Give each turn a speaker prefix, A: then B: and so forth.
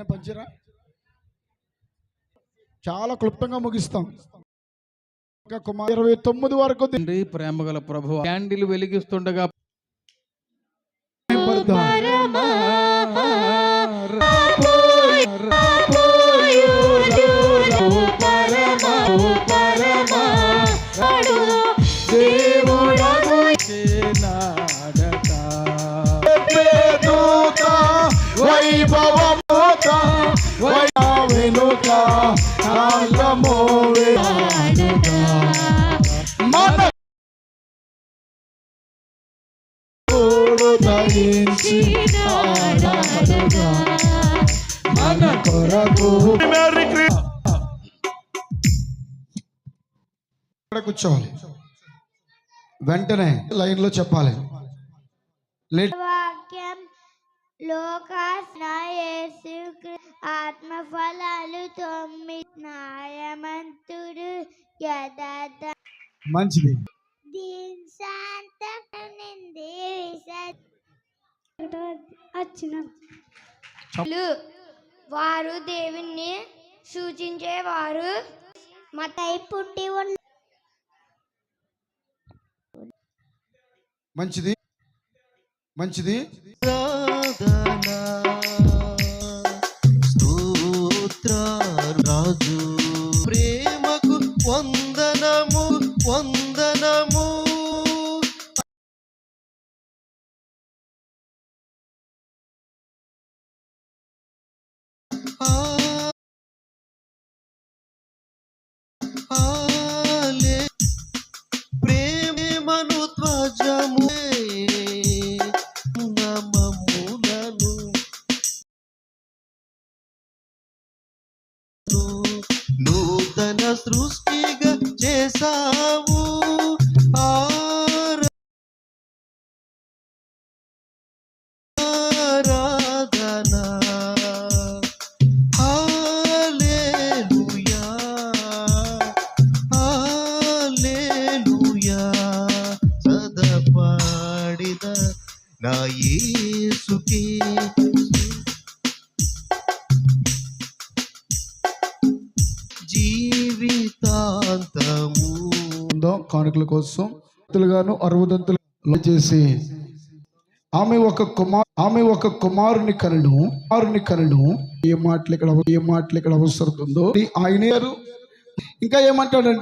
A: పంచరా చాలా క్లుప్తంగా ముగిస్తాం ఇంకా కుమార్ ఇరవై తొమ్మిది వరకు
B: తండ్రి ప్రేమగల ప్రభు క్యాండిల్ వెలిగిస్తుండగా
A: పడతాం. దయించి ఆరాధగా మన కొరకు ఇక్కడ కూర్చోవాలి. వెంటనే లైన్లో చెప్పాలి. లేట్
C: వాక్యం లోకాస్నాయేసు ఆత్మఫలాలు తొమ్మిది న్యాయమంతుడు యథార్థ
A: మంచిది.
C: వచ్చిన వారు దేవుణ్ణి సూచించేవారు. మతై పుట్టి ఉన్న
A: మంచిది. మంచిది.
D: రాజు. ప్రేమకు వందనము వందనము. నమములను నూతన సృష్టిగా చేసావు ఆరా- ఆరాధన యేసుకి జీవితాంతము.
A: కానుకల కోసం. గాను అరవదంతులు చేసి ఆమె ఒక కుమార్ ఆమె ఒక కుమారుని కనను కుమారుని కనను ఏ మాటలు ఇక్కడ ఏ మాటలు ఇక్కడ అవసరం ఉందో ఆయనే ఇంకా ఏమంటాడంటే